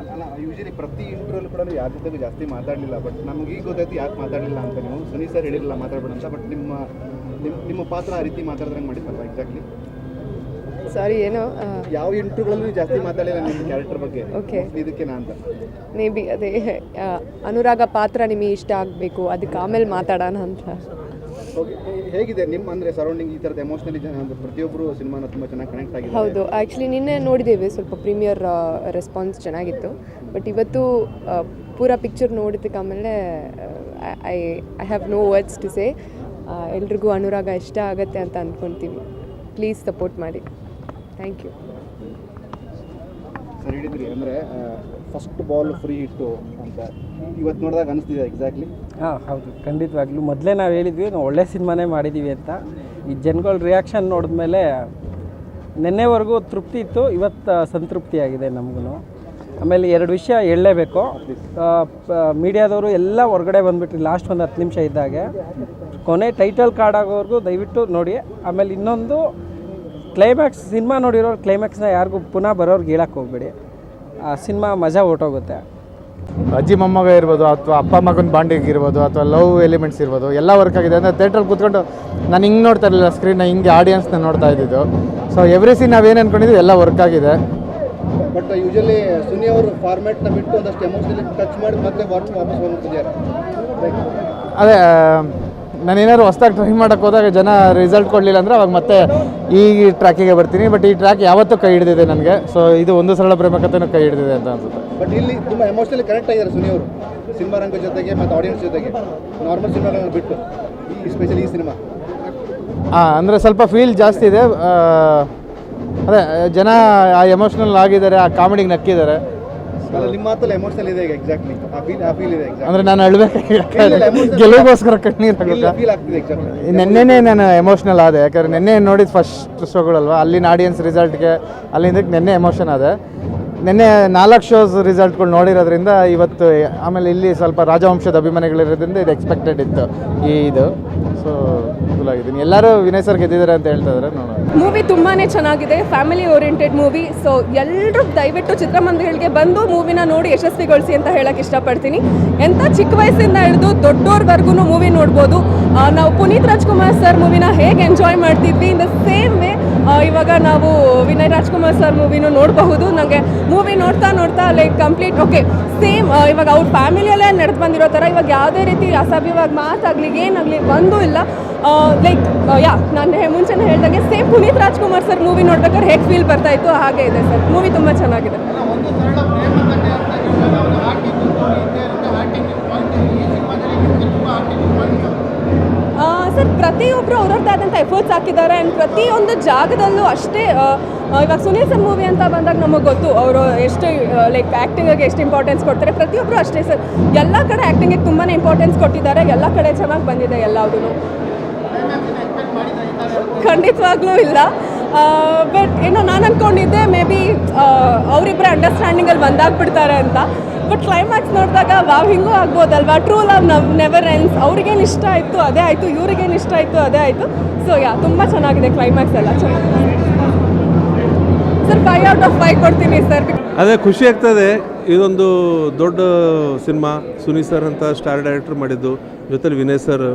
ಅಲ್ಲ ಯೂಶಲಿ ಪ್ರತಿ ಇಂಟರ್ವ್ಯೂ ಕೂಡ ಯಾರ ಜೊತೆಗೂ ಜಾಸ್ತಿ ಮಾತಾಡಲಿಲ್ಲ ಬಟ್ ನಮ್ಗೆ ಈಗ ಗೊತ್ತಾಯ್ತು ಯಾಕೆ ಮಾತಾಡಲಿಲ್ಲ ಅಂತ ನೀವು. ಸುನಿ ಸರ್ ಹೇಳಿರಲಿಲ್ಲ ಮಾತಾಡ್ಬೇಡ ಅಂತ ಬಟ್ ನಿಮ್ಮ ನಿಮ್ಮ ನಿಮ್ಮ ಪಾತ್ರ ಆ ರೀತಿ ಮಾತಾಡ್ದಂಗೆ ಮಾಡಿದ್ರಲ್ಲ ಎಕ್ಸಾಕ್ಟ್ಲಿ ಸಾರಿ ಏನೋ ಯಾವ ಇಂಟರ್ವ್ಯೂಗಳಲ್ಲೂ ಜಾಸ್ತಿ ಮಾತಾಡಲಿಲ್ಲ ನಿಮ್ಮ ಕ್ಯಾರೆಕ್ಟರ್ ಬಗ್ಗೆ. ಓಕೆ ಇದಕ್ಕೆ ನಾನು ಅಂತ. ಮೇ ಬಿ ಅದೇ ಅನುರಾಗ ಪಾತ್ರ ನಿಮಗೆ ಇಷ್ಟ ಆಗಬೇಕು ಅದಕ್ಕೆ ಆಮೇಲೆ ಮಾತಾಡೋಣ ಅಂತ. ಓಕೆ ಹೇಗಿದೆ ನಿಮ್ಮ ಅಂದರೆ ಸರೌಂಡಿಂಗ್ ಈ ಥರದ ಎಮೋಷನಲಿ ಅಂದರೆ ಪ್ರತಿಯೊಬ್ಬರು ಸಿನಿಮಾನ ತುಂಬ ಚೆನ್ನಾಗಿ ಕನೆಕ್ಟ್ ಆಗಿದೆ ಹೌದು ಆ್ಯಕ್ಚುಲಿ ನಿನ್ನೆ ನೋಡಿದ್ದೇವೆ ಸ್ವಲ್ಪ ಪ್ರೀಮಿಯರ್ ರೆಸ್ಪಾನ್ಸ್ ಚೆನ್ನಾಗಿತ್ತು. ಬಟ್ ಇವತ್ತು ಪೂರ ಪಿಕ್ಚರ್ ನೋಡಿದ್ದಕ್ಕೆ ಆಮೇಲೆ I I have no words to say ಎಲ್ರಿಗೂ ಅನುರಾಗ ಇಷ್ಟ ಆಗುತ್ತೆ ಅಂತ ಅಂದ್ಕೊಳ್ತೀವಿ ಪ್ಲೀಸ್ ಸಪೋರ್ಟ್ ಮಾಡಿ. ಥ್ಯಾಂಕ್ ಯು ಸರ್ ಹೇಳಿದ್ರಿ ಅಂದರೆ ಫಸ್ಟ್ ಬಾಲ್ ಫ್ರೀ ಹಿಟ್ಟು ಅಂತ. ಇವತ್ತು ನೋಡಿದಾಗ ಅನಿಸ್ತಿದೆ ಎಕ್ಸಾಕ್ಟ್ಲಿ ಹಾಂ ಹೌದು. ಖಂಡಿತವಾಗ್ಲೂ. ಮೊದಲೇ ನಾವು ಹೇಳಿದ್ವಿ ನಾವು ಒಳ್ಳೆ ಸಿನಿಮಾನೇ ಮಾಡಿದ್ದೀವಿ ಅಂತ. ಈ ಜನಗಳ ರಿಯಾಕ್ಷನ್ ನೋಡಿದ್ಮೇಲೆ ನಿನ್ನೆವರೆಗೂ ತೃಪ್ತಿ ಇತ್ತು ಇವತ್ತು ಸಂತೃಪ್ತಿ ಆಗಿದೆ ನಮಗೂ ಆಮೇಲೆ ಎರಡು ವಿಷಯ ಹೇಳಲೇಬೇಕು. ಮೀಡಿಯಾದವರು ಎಲ್ಲ ಹೊರಗಡೆ ಬಂದುಬಿಟ್ರಿ ಲಾಸ್ಟ್ ಒಂದು ಹತ್ತು ನಿಮಿಷ ಇದ್ದಾಗೆ. ಕೊನೆ ಟೈಟಲ್ ಕಾರ್ಡ್ ಆಗೋವರೆಗೂ ದಯವಿಟ್ಟು ನೋಡಿ. ಆಮೇಲೆ ಇನ್ನೊಂದು ಕ್ಲೈಮ್ಯಾಕ್ಸ್ ಸಿನಿಮಾ ನೋಡಿರೋರು ಕ್ಲೈಮ್ಯಾಕ್ಸ್ನ ಯಾರಿಗೂ ಪುನಃ ಬರೋರ್ಗೆ ಹೇಳಕ್ಕೆ ಹೋಗ್ಬೇಡಿ. ಆ ಸಿನಿಮಾ ಮಜಾ ಹೊಟ್ಟೋಗುತ್ತೆ ಅಜ್ಜಿ ಮೊಮ್ಮಗ ಇರ್ಬೋದು ಅಥವಾ ಅಪ್ಪ ಮಗನ ಬಾಂಡಿಗೆ ಇರ್ಬೋದು ಅಥವಾ ಲವ್ ಎಲಿಮೆಂಟ್ಸ್ ಇರ್ಬೋದು ಎಲ್ಲ ವರ್ಕ್ ಆಗಿದೆ ಅಂದರೆ ಥಿಯೇಟ್ರಲ್ಲಿ ಕೂತ್ಕೊಂಡು ನಾನು ಹಿಂಗೆ ನೋಡ್ತಾ ಇರಲಿಲ್ಲ ಸ್ಕ್ರೀನ್ನ ಹಿಂಗೆ ಆಡಿಯನ್ಸ್ನ ನೋಡ್ತಾ ಇದ್ದಿದ್ದು. ಸೊ ಎವ್ರಿ ಸೀನ್ ನಾವೇನು ಅಂದ್ಕೊಂಡಿದ್ವಿ ಎಲ್ಲ ವರ್ಕ್ ಆಗಿದೆ. ಬಟ್ ಯೂಶಲಿ ಸುನಿ ಅವರು ಫಾರ್ಮ್ಯಾಟ್ನ ಬಿಟ್ಟು ಒಂದಷ್ಟು ಎಮೋಷನಲಿ ಟಚ್ ಮಾಡಿ ಮತ್ತೆ ವಾಪಸ್ ಬಂದ್ಬಿಟ್ಟಿದ್ದಾರೆ. ಅದೇ ನಾನು ಏನಾದ್ರು ಹೊಸ್ದಾಗಿ ಟ್ರೈ ಮಾಡೋಕ್ಕೆ ಹೋದಾಗ ಜನ ರಿಸಲ್ಟ್ ಕೊಡಲಿಲ್ಲ ಅಂದರೆ ಅವಾಗ ಮತ್ತೆ ಈ ಟ್ರ್ಯಾಕಿಗೆ ಬರ್ತೀನಿ. ಬಟ್ ಈ ಟ್ರ್ಯಾಕ್ ಯಾವತ್ತೂ ಕೈ ಹಿಡಿದಿದೆ ನನಗೆ. ಸೊ ಇದು ಒಂದು ಸರಳ ಪ್ರೇಮ ಕಥೆನೂ ಕೈ ಹಿಡಿದಿದೆ ಅಂತ ಅನ್ಸುತ್ತೆ. ಬಟ್ ಇಲ್ಲಿ ತುಂಬ ಎಮೋಷನಲಿ ಕನೆಕ್ಟ್ ಆಗಿದ್ದಾರೆ ಸುನಿ ಅವರು. ಸಿನಿಮಾ ರಂಗ ಜೊತೆಗೆ ಮತ್ತು ಆಡಿಯನ್ಸ್ ಜೊತೆಗೆ. ನಾರ್ಮಲ್ ಸಿನಿಮಾಗಳನ್ನ ಬಿಟ್ಟು. ಈ ಸ್ಪೆಷಲಿ ಈ ಸಿನಿಮಾ. ಹಾಂ ಅಂದರೆ ಸ್ವಲ್ಪ ಫೀಲ್ ಜಾಸ್ತಿ ಇದೆ. ಅದೇ ಜನ ಆ ಎಮೋಷ್ನಲ್ ಆಗಿದ್ದಾರೆ ಆ ಕಾಮಿಡಿಗೆ ನಕ್ಕಿದ್ದಾರೆ. ನಿಮ್ಮ ಎಮೋಷನಲ್ ಇದೆ ಈಗ ಎಕ್ಸಾಕ್ಟ್ಲಿ ಆ ಫೀಲ್ ಆ ಫೀಲ್ ಇದೆ ಎಕ್ಸಾಕ್ಟ್ ಅಂದರೆ ನಾನು ಅಳ್ಬೇಕು ಗೆಲುವಿಗೋಸ್ಕರ ಕಣ್ಣೀರು ಫೀಲ್ ಫೀಲ್ ಆಗ್ತಿದೆ ಎಕ್ಸಾಕ್ಟ್ಲಿ ನೆನ್ನೆನೇ ನಾನು ಎಮೋಷನಲ್ ಆದೆ. ಯಾಕಂದ್ರೆ ನಿನ್ನೆ ನೋಡಿದ ಫಸ್ಟ್ ಶೋಗಳಲ್ವಾ ಅಲ್ಲಿನ ಆಡಿಯನ್ಸ್ ರಿಸಲ್ಟ್ಗೆ ಅಲ್ಲಿಂದಕ್ಕೆ ನೆನ್ನೆ ಎಮೋಷನ್ ಆದೆ. ನೆನ್ನೆ ನಾಲ್ಕು ಶೋಸ್ ರಿಸಲ್ಟ್ಗಳು ನೋಡಿರೋದ್ರಿಂದ ಇವತ್ತು, ಆಮೇಲೆ ಇಲ್ಲಿ ಸ್ವಲ್ಪ ರಾಜವಂಶದ ಅಭಿಮಾನಿಗಳಿರೋದ್ರಿಂದ ಇದು ಎಕ್ಸ್ಪೆಕ್ಟೆಡ್ ಇತ್ತು ಈ ಇದು. ಸೊ ಆಗಿದ್ದೀನಿ. ಎಲ್ಲರೂ ವಿನಯ್ ಸರ್ ಗೆದ್ದಿದ್ದಾರೆ ಅಂತ ಹೇಳ್ತಾ ಇದ್ದಾರೆ, ನೋಡೋಣ. ಮೂವಿ ತುಂಬಾ ಚೆನ್ನಾಗಿದೆ ಫ್ಯಾಮಿಲಿ ಓರಿಯೆಂಟೆಡ್ ಮೂವಿ ಸೊ ಎಲ್ಲರೂ ದಯವಿಟ್ಟು ಚಿತ್ರಮಂದಿರಗಳಿಗೆ ಬಂದು ಮೂವಿನ ನೋಡಿ ಯಶಸ್ವಿಗೊಳಿಸಿ ಅಂತ ಹೇಳಕ್ಕೆ ಇಷ್ಟಪಡ್ತೀನಿ. ಎಂಥ ಚಿಕ್ಕ ವಯಸ್ಸಿಂದ ಹಿಡಿದು ದೊಡ್ಡೋರ್ವರೆಗೂ ಮೂವಿ ನೋಡ್ಬೋದು. ನಾವು ಪುನೀತ್ ರಾಜ್ಕುಮಾರ್ ಸರ್ ಮೂವಿನ ಹೇಗೆ ಎಂಜಾಯ್ ಮಾಡ್ತಿದ್ವಿ ಇನ್ ದ ಸೇಮ್ ವೇ ಇವಾಗ ನಾವು ವಿನಯ್ ರಾಜ್ಕುಮಾರ್ ಸರ್ ಮೂವಿನೂ ನೋಡಬಹುದು. ನನಗೆ ಮೂವಿ ನೋಡ್ತಾ ನೋಡ್ತಾ ಲೈಕ್ ಕಂಪ್ಲೀಟ್ ಓಕೆ ಸೇಮ್ ಇವಾಗ ಅವ್ರ ಫ್ಯಾಮಿಲಿಯಲ್ಲೇ ನಡೆದು ಬಂದಿರೋ ಥರ ಇವಾಗ ಯಾವುದೇ ರೀತಿ ಅಸಭ್ಯವಾಗಿ ಮಾತಾಗಲಿ, ಏನಾಗಲಿ ಬಂದೂ ಇಲ್ಲ. ಲೈಕ್ ಯಾ, ನಾನು ಮುಂಚೆನೇ ಹೇಳ್ದಂಗೆ same Puneeth Rajkumar sir movie ನೋಡ್ಬೇಕಾದ್ರೆ ಹೇಗೆ ಫೀಲ್ ಬರ್ತಾ ಇತ್ತು. ಹಾಗೆ ಇದೆ ಸರ್. ಮೂವಿ ತುಂಬ ಚೆನ್ನಾಗಿದೆ ಒಂದು ಸರಳ ಪ್ರೇಮ ಕಥೆ ಅಂತ ಹೇಳಿದ್ರೆ ಅವ್ರ ಆಕ್ಟಿಂಗ್ ಸ್ಟೋರಿ ಇದ್ದೇ ಇರುತ್ತೆ ಆಕ್ಟಿಂಗ್ ಈ ಸಿನಿಮಾದಲ್ಲಿ ತುಂಬ ಆಕ್ಟಿಂಗ್ ಆ, ಸರ್ ಪ್ರತಿಯೊಬ್ಬರು ಅವ್ರದ್ದಾದಂಥ ಎಫರ್ಟ್ಸ್ ಹಾಕಿದ್ದಾರೆ ಆ್ಯಂಡ್ ಪ್ರತಿಯೊಂದು ಜಾಗದಲ್ಲೂ ಅಷ್ಟೇ ಇವಾಗ ಸುನೀಲ್ ಸರ್ ಮೂವಿ ಅಂತ ಬಂದಾಗ ನಮಗೆ ಗೊತ್ತು, ಅವರು ಎಷ್ಟು ಲೈಕ್ ಆ್ಯಕ್ಟಿಂಗಿಗೆ ಎಷ್ಟು ಇಂಪಾರ್ಟೆನ್ಸ್ ಕೊಡ್ತಾರೆ. ಪ್ರತಿಯೊಬ್ಬರು ಅಷ್ಟೇ ಸರ್. ಎಲ್ಲ ಕಡೆ ಆ್ಯಕ್ಟಿಂಗಿಗೆ ತುಂಬಾ ಇಂಪಾರ್ಟೆನ್ಸ್ ಕೊಟ್ಟಿದ್ದಾರೆ. ಎಲ್ಲ ಕಡೆ ಚೆನ್ನಾಗಿ ಬಂದಿದೆ ಎಲ್ಲದೂ ಖಂಡಿತವಾಗ್ಲೂ ಇಲ್ಲ. ಬಟ್ ಏನೋ ನಾನು ಅಂದ್ಕೊಂಡಿದ್ದೆ ಮೇ ಬಿ ಅವರಿಬ್ಬರ ಅಂಡರ್ಸ್ಟ್ಯಾಂಡಿಂಗಲ್ಲಿ ಬಂದಾಗ್ಬಿಡ್ತಾರೆ ಅಂತ. ಬಟ್ ಕ್ಲೈಮ್ಯಾಕ್ಸ್ ನೋಡಿದಾಗ ವಾವ್, ಹಿಂಗೂ ಆಗ್ಬೋದಲ್ವಾ? True love now never ends ಅವ್ರಿಗೇನು ಇಷ್ಟ ಆಯಿತು, ಅದೇ ಆಯಿತು, ಇವ್ರಿಗೇನು ಇಷ್ಟ ಆಯಿತು, ಅದೇ ಆಯಿತು. ಸೊ ಯಾ ತುಂಬ ಚೆನ್ನಾಗಿದೆ ಕ್ಲೈಮ್ಯಾಕ್ಸ್ ಎಲ್ಲ. ಚೆನ್ನಾಗಿದೆ. Sir five out of five ಕೊಡ್ತೀನಿ ಸರ್. ಅದೇ ಖುಷಿ ಆಗ್ತದೆ, ಇದೊಂದು ದೊಡ್ಡ ಸಿನಿಮಾ. ಸುನಿ ಸರ್ ಅಂತ ಸ್ಟಾರ್ ಡೈರೆಕ್ಟರ್ ಮಾಡಿದ್ದು. ಜೊತೆಲಿ ವಿನಯ್ ಸರ್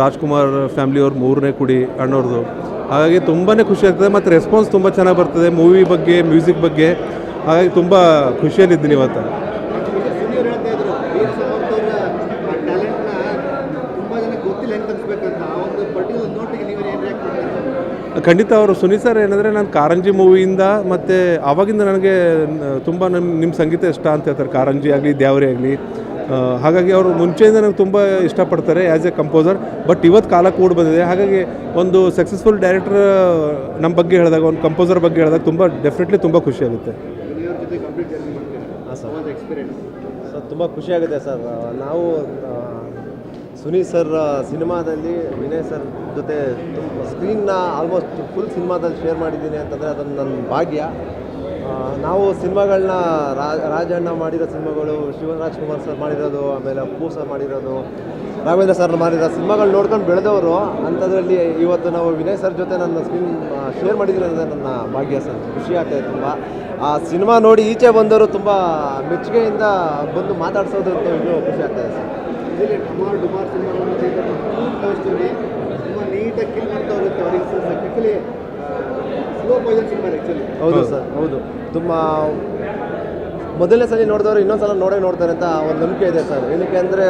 ರಾಜ್ಕುಮಾರ್ ಫ್ಯಾಮಿಲಿಯವ್ರ ಮೂರನೇ ಕುಡಿ ಅಣ್ಣವ್ರದ್ದು ಹಾಗಾಗಿ ತುಂಬಾ ಖುಷಿ ಆಗ್ತದೆ, ಮತ್ತು ರೆಸ್ಪಾನ್ಸ್ ತುಂಬ ಚೆನ್ನಾಗಿ ಬರ್ತದೆ. ಮೂವಿ ಬಗ್ಗೆ ಮ್ಯೂಸಿಕ್ ಬಗ್ಗೆ. ಹಾಗಾಗಿ ತುಂಬ ಖುಷಿಯಲ್ಲಿದ್ದೀನಿ ಇವತ್ತು ಸುನಿಯವ್ರು ಹೇಳ್ತಾ ಇದ್ರು ವೀರ್ ಸಮರ್ಥ್ ಅವರ ಟ್ಯಾಲೆಂಟ್ನ ತುಂಬ ಜನ ಗೊತ್ತಿಲ್ಲ ಹೆಂಗೆ ತರಿಸ್ಬೇಕಂತ ಆ ಒಂದು ಪರ್ಟಿಕ್ಯುಲರ್ ನೋಟಿಗೆ ನೀವು ಏನು ರಿಯಾಕ್ಟ್ ಮಾಡ್ತೀರಾ ಖಂಡಿತ ಅವರು ಸುನಿ ಸರ್ ಏನಂದರೆ ನಾನು ಕಾರಂಜಿ ಮೂವಿಯಿಂದ ಮತ್ತು ಆವಾಗಿಂದ ನನಗೆ ತುಂಬ ನಮ್ಮ ನಿಮ್ಮ ಸಂಗೀತ ಇಷ್ಟ ಅಂತ ಹೇಳ್ತಾರೆ. ಕಾರಂಜಿ ಆಗಲಿ ದ್ಯಾವರಿ ಆಗಲಿ. ಹಾಗಾಗಿ ಅವರು ಮುಂಚೆಯಿಂದ ನನಗೆ ತುಂಬ ಇಷ್ಟಪಡ್ತಾರೆ ಆ್ಯಸ್ ಎ ಕಂಪೋಸರ್ ಬಟ್ ಇವತ್ತು ಕಾಲ ಕೂಡ ಬಂದಿದೆ. ಹಾಗಾಗಿ ಒಂದು ಸಕ್ಸಸ್ಫುಲ್ ಡೈರೆಕ್ಟರ್ ನಮ್ಮ ಬಗ್ಗೆ ಹೇಳಿದಾಗ ಒಂದು ಕಂಪೋಸರ್ ಬಗ್ಗೆ ಹೇಳಿದಾಗ ತುಂಬ ಡೆಫಿನೆಟ್ಲಿ ತುಂಬ ಖುಷಿಯಾಗುತ್ತೆ ಸುನಿಯವ್ರ ಜೊತೆ ಕಂಪ್ಲೀಟ್ ಜರ್ನಿ ಮಾಡ್ತೀರಾ? ಒಂದು ಎಕ್ಸ್ಪೀರಿಯನ್ಸ್ ಸರ್ ತುಂಬ ಖುಷಿಯಾಗುತ್ತೆ ಸರ್. ನಾವು ಆ, ಸುನೀಲ್ ಸರ್ ಸಿನಿಮಾದಲ್ಲಿ ವಿನಯ್ ಸರ್ ಜೊತೆ ತುಂಬ ಸ್ಕ್ರೀನ್ನ ಆಲ್ಮೋಸ್ಟ್ ಫುಲ್ ಸಿನಿಮಾದಲ್ಲಿ ಶೇರ್ ಮಾಡಿದ್ದೀನಿ ಅಂತಂದರೆ ಅದನ್ನು ನನ್ನ ಭಾಗ್ಯ. ನಾವು ಸಿನಿಮಾಗಳನ್ನ ರಾಜಣ್ಣ ಮಾಡಿರೋ ಸಿನಿಮಾಗಳು ಶಿವರಾಜ್ ಕುಮಾರ್ ಸರ್ ಮಾಡಿರೋದು ಆಮೇಲೆ ಅಪ್ಪು ಸರ್ ಮಾಡಿರೋದು ರಾಘವೇಂದ್ರ ಸರ್ ಮಾಡಿರೋ ಸಿನಿಮಾಗಳು ನೋಡ್ಕೊಂಡು ಬೆಳೆದವರು. ಅಂಥದ್ರಲ್ಲಿ ಇವತ್ತು ನಾವು ವಿನಯ್ ಸರ್ ಜೊತೆ ನನ್ನ ಸ್ಕ್ರೀನ್ ಶೇರ್ ಅನ್ನೋದೇ ನನ್ನ ಭಾಗ್ಯ ಸರ್. ಖುಷಿ ಆಗ್ತಾಯಿದೆ ತುಂಬ. ಆ ಸಿನಿಮಾ ನೋಡಿ ಈಚೆ ಬಂದವರು ತುಂಬ ಮೆಚ್ಚುಗೆಯಿಂದ ಬಂದು ಮಾತಾಡ್ಸೋದು ಅಂತ ಖುಷಿ ಆಗ್ತಾಯಿದೆ ಸರ್. ಇದರಲ್ಲಿ ಡುಮಾರ್ ಡುಮಾರ್ ಸಿನಿಮಾವನ್ನು ಸ್ಟೋರಿ ತುಂಬ ನೀಟಾಗಿ ಕಿಲ್ ಮಾಡ್ತಾ ಹೋಗುತ್ತೆ ಅವ್ರಿಗೆ. Actually slow poison cinema actually ಹೌದು ಸರ್ ಹೌದು. ತುಂಬ ಮೊದಲನೇ ಸಲ ನೋಡಿದವರು ಇನ್ನೊಂದು ಸಲ ನೋಡೇ ನೋಡ್ತಾರೆ ಅಂತ ಒಂದು ನಂಬಿಕೆ ಇದೆ ಸರ್. ಏನಕ್ಕೆ ಅಂದರೆ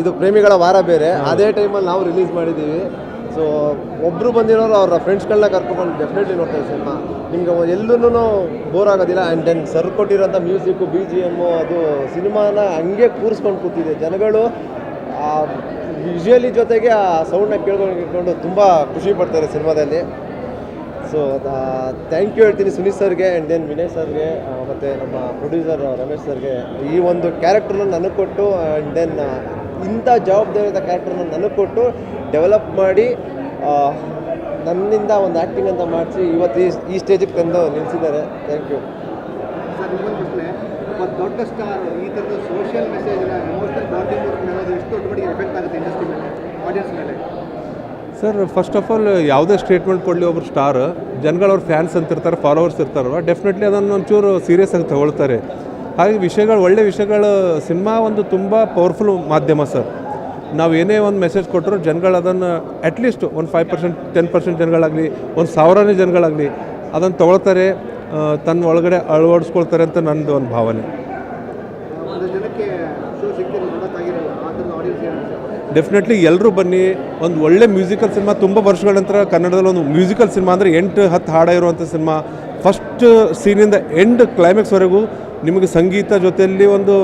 ಇದು ಪ್ರೇಮಿಗಳ ವಾರ ಬೇರೆ. ಅದೇ ಟೈಮಲ್ಲಿ ನಾವು ರಿಲೀಸ್ ಮಾಡಿದ್ದೀವಿ ಸೊ ಒಬ್ಬರು ಬಂದಿರೋರು ಅವರ ಫ್ರೆಂಡ್ಸ್ಗಳನ್ನ ಕರ್ಕೊಂಡು ಡೆಫಿನೆಟ್ಲಿ ನೋಡ್ತಾರೆ ಸಿನಿಮಾ. ನಿಮ್ಗೆ ಎಲ್ಲೂ ಬೋರ್ ಆಗೋದಿಲ್ಲ. ಆ್ಯಂಡ್ ದೆನ್ ಸರ್ ಕೊಟ್ಟಿರೋಂಥ ಮ್ಯೂಸಿಕ್ಕು ಬಿ ಜಿ ಎಮ್ಮು ಅದು ಸಿನಿಮಾನ ಹಂಗೆ ಕೂರಿಸ್ಕೊಂಡು ಕೂತಿದೆ. ಜನಗಳು ಆ ವಿಜುವಲಿ ಜೊತೆಗೆ ಆ ಸೌಂಡನ್ನ ಕೇಳ್ಕೊಂಡು ತುಂಬ ಖುಷಿ ಪಡ್ತಾರೆ ಸಿನಿಮಾದಲ್ಲಿ. ಸೊ ಥ್ಯಾಂಕ್ ಯು ಹೇಳ್ತೀನಿ ಸುನೀಲ್ ಸರ್ಗೆ ಆ್ಯಂಡ್ ದೆನ್ ವಿನಯ್ ಸರ್ಗೆ ಮತ್ತು ನಮ್ಮ ಪ್ರೊಡ್ಯೂಸರ್ ರಮೇಶ್ ಸರ್ಗೆ. ಈ ಒಂದು ಕ್ಯಾರೆಕ್ಟರ್ನ ನನಗೆ ಕೊಟ್ಟು ಆ್ಯಂಡ್ ದೆನ್ ಇಂಥ ಜವಾಬ್ದಾರಿಯಾದ ಕ್ಯಾರೆಕ್ಟರ್ನ ನನಗೆ ಕೊಟ್ಟು ಡೆವಲಪ್ ಮಾಡಿ ನನ್ನಿಂದ ಒಂದು ಆ್ಯಕ್ಟಿಂಗ್ ಅಂತ ಮಾಡಿಸಿ ಇವತ್ತು ಈ ಸ್ಟೇಜಿಗೆ ತಂದು ನಿಲ್ಲಿಸಿದ್ದಾರೆ ಥ್ಯಾಂಕ್ ಯು ಒಬ್ಬ ದೊಡ್ಡ ಸ್ಟಾರ್ ಈ ಥರದ ಸೋಷಿಯಲ್ ಮೆಸೇಜ್ನ ಎಮೋಷನಲ್ ಬಾಂಡಿಂಗ್ ಮಾಡೋದು ಎಷ್ಟು ದೊಡ್ಡ ಎಫೆಕ್ಟ್ ಆಗುತ್ತೆ ಇಂಡಸ್ಟ್ರಿ ಮೇಲೆ ಆಡಿಯನ್ಸ್ ಮೇಲೆ? ಸರ್ ಫಸ್ಟ್ ಆಫ್ ಆಲ್ ಯಾವುದೇ ಸ್ಟೇಟ್ಮೆಂಟ್ ಕೊಡಲಿ ಒಬ್ರು ಸ್ಟಾರ್ ಜನಗಳು ಅವ್ರ ಫ್ಯಾನ್ಸ್ ಅಂತ ಇರ್ತಾರೆ ಫಾಲೋವರ್ಸ್ ಇರ್ತಾರಲ್ವ? ಡೆಫಿನೆಟ್ಲಿ ಅದನ್ನು ಒಂಚೂರು ಸೀರಿಯಸ್ ಆಗಿ ತಗೊಳ್ತಾರೆ. ಹಾಗೆ ವಿಷಯಗಳು, ಒಳ್ಳೆ ವಿಷಯಗಳು ಸಿನಿಮಾ ಒಂದು ತುಂಬ ಪವರ್ಫುಲ್ ಮಾಧ್ಯಮ ಸರ್ ನಾವು ಏನೇ ಒಂದು ಮೆಸೇಜ್ ಕೊಟ್ಟರು ಜನಗಳು ಅದನ್ನು ಅಟ್ಲೀಸ್ಟ್ ಒಂದು ಫೈವ್ ಪರ್ಸೆಂಟ್ ಟೆನ್ ಪರ್ಸೆಂಟ್ ಜನಗಳಾಗಲಿ, ಒಂದು ಸಾವಿರನೇ ಜನಗಳಾಗಲಿ ಅದನ್ನು ತಗೊಳ್ತಾರೆ. ತನ್ನ ಒಳಗಡೆ ಅಳವಡಿಸ್ಕೊಳ್ತಾರೆ ಅಂತ ನನ್ನದು ಒಂದು ಭಾವನೆ. ಒಂದು ಜನಕ್ಕೆ ಶೋ ಸಿಗ್ತಿಲ್ಲ ನೋಡೋಕ್ಕಾಗಿರಲ್ಲ ಆ ಥರದ ಆಡಿಯನ್ಸ್ ಏನು ಡೆಫಿನೆಟ್ಲಿ ಎಲ್ಲರೂ ಬನ್ನಿ. ಒಂದು ಒಳ್ಳೆ ಮ್ಯೂಸಿಕಲ್ ಸಿನಿಮಾ ತುಂಬ ವರ್ಷಗಳ ನಂತರ ಕನ್ನಡದಲ್ಲಿ ಒಂದು ಮ್ಯೂಸಿಕಲ್ ಸಿನಿಮಾ ಅಂದರೆ ಎಂಟು ಹತ್ತು ಹಾಡ ಇರುವಂಥ ಸಿನಿಮಾ ಫಸ್ಟ್ ಸೀನಿಂದ ಎಂಡ್ ಕ್ಲೈಮ್ಯಾಕ್ಸ್ವರೆಗೂ ನಿಮಗೆ ಸಂಗೀತ ಜೊತೆಯಲ್ಲಿ ಒಂದು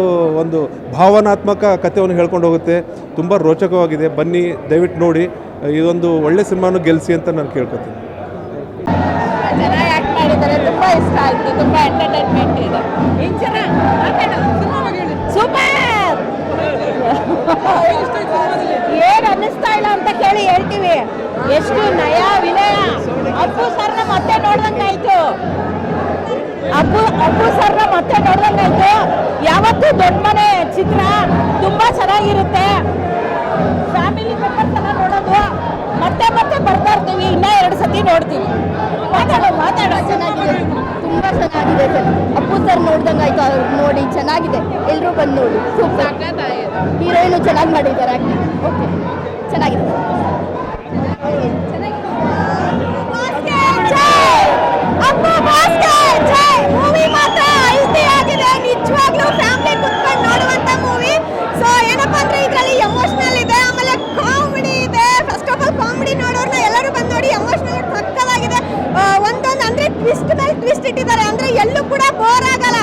ಒಂದು ಭಾವನಾತ್ಮಕ ಕಥೆಯನ್ನು ಹೇಳ್ಕೊಂಡು ಹೋಗುತ್ತೆ. ತುಂಬ ರೋಚಕವಾಗಿದೆ. ಬನ್ನಿ ದಯವಿಟ್ಟು ನೋಡಿ. ಇದೊಂದು ಒಳ್ಳೆ ಸಿನಿಮಾನು ಗೆಲ್ಲಿಸಿ ಅಂತ ನಾನು ಕೇಳ್ಕೊತೀನಿ. ಮಾಡಿದ್ದಾರೆ ತುಂಬಾ ಎಂಟರ್ಟೈನ್ಮೆಂಟ್ ಇದೆ. ಸೂಪರ್! ಏನ್ ಅನ್ನಿಸ್ತಾ ಇಲ್ಲ ಅಂತ ಕೇಳಿ ಹೇಳ್ತೀವಿ. ಎಷ್ಟು ನಯ, ವಿನಯ. ಅಪ್ಪು ಸರ್ನ ಮತ್ತೆ ನೋಡ್ದಂಗಾಯ್ತು. ಅಪ್ಪು ಅಪ್ಪು ಸರ್ನ ಮತ್ತೆ ನೋಡ್ದಂಗಾಯ್ತು. ಯಾವತ್ತೂ ದೊಡ್ಡ ಮನೆ ಚಿತ್ರ ತುಂಬಾ ಚೆನ್ನಾಗಿರುತ್ತೆ. ಫ್ಯಾಮಿಲಿ ಮೆಂಬರ್ಸ್ ಮತ್ತೆ ಮತ್ತೆ ಬರ್ತಾ ಇರ್ತೀವಿ ಇನ್ನ ಎರಡು ಸತಿ ನೋಡ್ತೀವಿ. ಮಾತಾಡೋ ಮಾತಾಡೋ. ಚೆನ್ನಾಗಿದೆ. ತುಂಬಾ ಚೆನ್ನಾಗಿದೆ ಸರ್. ಅಪ್ಪು ಸರ್ ನೋಡ್ದಂಗೆ ಆಯ್ತು. ಅವ್ರು ನೋಡಿ ಚೆನ್ನಾಗಿದೆ. ಎಲ್ಲರೂ ಬಂದು ನೋಡಿ. ಸೂಪರ್. ಹೀರೋಯಿನು ಚೆನ್ನಾಗಿ ಮಾಡಿದ್ದಾರೆ ಓಕೆ ಚೆನ್ನಾಗಿದೆ. ಇಟ್ಟಿದ್ದಾರೆ. ಅಂದ್ರೆ ಎಲ್ಲೂ ಕೂಡ ಬೋರ್ ಆಗಲ್ಲ.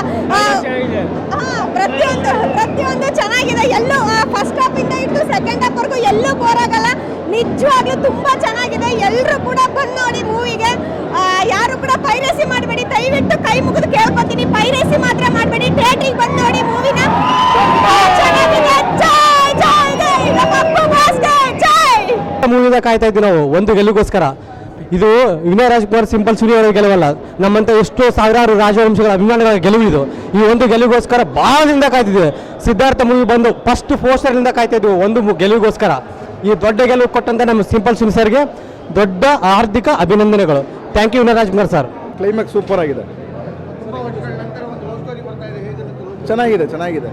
ಆ, ಪ್ರತಿಯೊಂದು ಪ್ರತಿಯೊಂದು ಚೆನ್ನಾಗಿದೆ. ಎಲ್ಲೂ ಫಸ್ಟ್ ಹಾಫ್ ಇಂದ ಇಟ್ಟು ಸೆಕೆಂಡ್ ಹಾಫ್ ವರೆಗೂ ಎಲ್ಲೂ ಬೋರ್ ಆಗಲ್ಲ. ನಿಜವಾಗ್ಲೂ ತುಂಬಾ ಚೆನ್ನಾಗಿದೆ. ಎಲ್ಲರೂ ಕೂಡ ಬಂದು ನೋಡಿ ಮೂವಿಗೆ ಯಾರು ಕೂಡ ಪೈರಸಿ ಮಾಡಬೇಡಿ. ದಯವಿಟ್ಟು ಕೈ ಮುಗಿದು ಕೇಳ್ಕೊತೀನಿ. ಪೈರಸಿ ಮಾತ್ರ ಮಾಡಬೇಡಿ. ಥಿಯೇಟ್ರಿಗೆ ಬಂದು ನೋಡಿ ಮೂವಿನ ತುಂಬಾ ಚೆನ್ನಾಗಿದೆ. ಜೈ ಜೈ ಜೈ. ನಮ್ಮ ಅಪ್ಪು ಭಾಸ್ಕರ್ ಜೈ. ಮೂವಿದ ಕಾಯ್ತಾ ಇದ್ದೀವಿ ನಾವು. ಒಂದು ಗೆಲುವಿಗೋಸ್ಕರ ಇದು ವಿನಯ ರಾಜ್ಕುಮಾರ್ ಸಿಂಪಲ್ ಸುನಿಯವರ ಗೆಲುವಲ್ಲ. ನಮ್ಮಂತ ಎಷ್ಟೋ ಸಾವಿರಾರು ರಾಜವಂಶಗಳ ಅಭಿಮಾನಿಗಳ ಗೆಲುವು ಇದು. ಈ ಒಂದು ಗೆಲುವಿಗೋಸ್ಕರ ಭಾಳದಿಂದ ಕಾಯ್ತಿದ್ವಿ ಸಿದ್ಧಾರ್ಥ ಮೂವಿ ಬಂದು ಫಸ್ಟ್ ಪೋಸ್ಟರ್ನಿಂದ ಕಾಯ್ತಾ ಇದ್ವಿ ಒಂದು ಗೆಲುವಿಗೋಸ್ಕರ. ಈ ದೊಡ್ಡ ಗೆಲುವು ಕೊಟ್ಟಂತ ನಮ್ಮ ಸಿಂಪಲ್ ಸೂರ್ಯ ಸರ್ಗೆ ದೊಡ್ಡ ಆರ್ಥಿಕ ಅಭಿನಂದನೆಗಳು. Thank you Vinay Rajkumar sir climax super ಆಗಿದೆ. ಚೆನ್ನಾಗಿದೆ ಚೆನ್ನಾಗಿದೆ.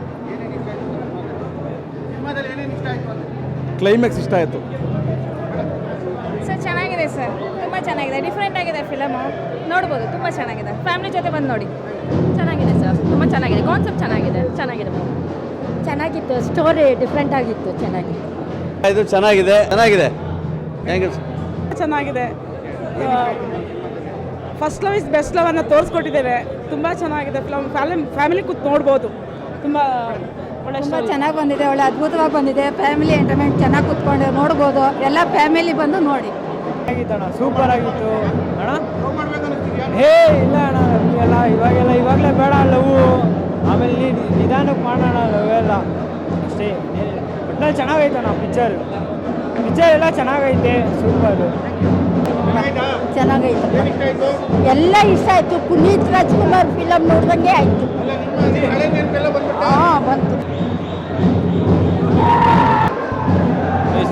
ಕ್ಲೈಮ್ಯಾಕ್ಸ್ ಇಷ್ಟ ಆಯಿತು. ಸರ್ ಚೆನ್ನಾಗಿದೆ ಸರ್ ಚೆನ್ನಾಗಿದೆ ಡಿಫ್ರೆಂಟ್ ಆಗಿದೆ ಫಿಲಮು ನೋಡ್ಬೋದು ತುಂಬ ಚೆನ್ನಾಗಿದೆ. ಫ್ಯಾಮಿಲಿ ಜೊತೆ ಬಂದು ನೋಡಿ. ಚೆನ್ನಾಗಿದೆ ಸರ್ ತುಂಬ ಚೆನ್ನಾಗಿದೆ. ಕಾನ್ಸೆಪ್ಟ್ ಚೆನ್ನಾಗಿದೆ. ಚೆನ್ನಾಗಿದೆ. ಚೆನ್ನಾಗಿತ್ತು ಸ್ಟೋರಿ ಡಿಫ್ರೆಂಟ್ ಆಗಿತ್ತು ಚೆನ್ನಾಗಿತ್ತು ಇದು ಚೆನ್ನಾಗಿದೆ. ಚೆನ್ನಾಗಿದೆ. ಥ್ಯಾಂಕ್ ಯು ಚೆನ್ನಾಗಿದೆ. First love is best love ಅನ್ನ ತೋರಿಸ್ಕೊಟ್ಟಿದ್ದೇವೆ. ತುಂಬ ಚೆನ್ನಾಗಿದೆ ಫಿಲಮ್ ಫ್ಯಾಮಿಲಿ ಫ್ಯಾಮಿಲಿ ಕೂತ್ ನೋಡ್ಬೋದು. ತುಂಬ ಒಳ್ಳೆ ತುಂಬ ಚೆನ್ನಾಗಿ ಬಂದಿದೆ ಒಳ್ಳೆ ಅದ್ಭುತವಾಗಿ ಬಂದಿದೆ. ಫ್ಯಾಮಿಲಿ ಎಂಟರ್ಟೈನ್ಮೆಂಟ್ ಚೆನ್ನಾಗಿ ಕೂತ್ಕೊಂಡು ನೋಡ್ಬೋದು. ಎಲ್ಲ ಫ್ಯಾಮಿಲಿ ಬಂದು ನೋಡಿ. ಆಗಿತ್ತಣ್ಣ ಸೂಪರ್ ಆಗಿತ್ತು. ಅಣ್ಣ? ಹೇ ಇಲ್ಲ ಅಣ್ಣ ಎಲ್ಲ ಇವಾಗೆಲ್ಲ ಇವಾಗಲೇ ಬೇಡ ಲವ್ ಆಮೇಲೆ ನಿಧಾನಕ್ಕೆ ಮಾಡೋಣ ಲವ್ ಎಲ್ಲ. ಅಷ್ಟೇ ಒಟ್ಟಲ್ಲಿ ಚೆನ್ನಾಗೈತಣ್ಣ ಪಿಕ್ಚರ್ ಪಿಕ್ಚರ್ ಎಲ್ಲ ಚೆನ್ನಾಗೈತೆ ಸೂಪರ್ ಚೆನ್ನಾಗೈತೆ? ಎಲ್ಲ ಇಷ್ಟ ಆಯಿತು. ಪುನೀತ್ ರಾಜ್ಕುಮಾರ್ ಫಿಲಮ್ ನೋಡ್ದಂಗೆ ಆಯಿತು. ಹಾಂ ಬಂತು.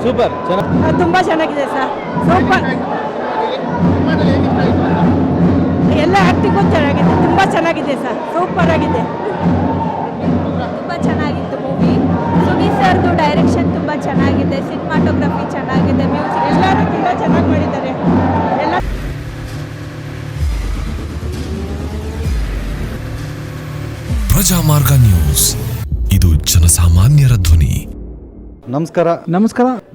ಸೂಪರ್. ತುಂಬಾ ತುಂಬ ಚೆನ್ನಾಗಿದೆ ಸರ್. ಸೂಪರ್. ಎಲ್ಲ ಆ್ಯಕ್ಟಿಂಗು ಚೆನ್ನಾಗಿದೆ. ತುಂಬ ಚೆನ್ನಾಗಿದೆ ಸರ್. ಸೂಪರ್ ಆಗಿದೆ. ತುಂಬ ಚೆನ್ನಾಗಿತ್ತು ಮೂವಿ ಸುನಿ ಸರ್ದು ಡೈರೆಕ್ಷನ್ ತುಂಬ ಚೆನ್ನಾಗಿದೆ. ಸಿನಿಮಾಟೋಗ್ರಫಿ ಚೆನ್ನಾಗಿದೆ. ಮ್ಯೂಸಿಕ್ ಎಲ್ಲರೂ ತುಂಬ ಚೆನ್ನಾಗಿ ಮಾಡಿದ್ದಾರೆ. ಎಲ್ಲ ಪ್ರಜಾಮಾರ್ಗ ನ್ಯೂಸ್. ಇದು ಜನಸಾಮಾನ್ಯರ ಧ್ವನಿ. ನಮಸ್ಕಾರ. ನಮಸ್ಕಾರ.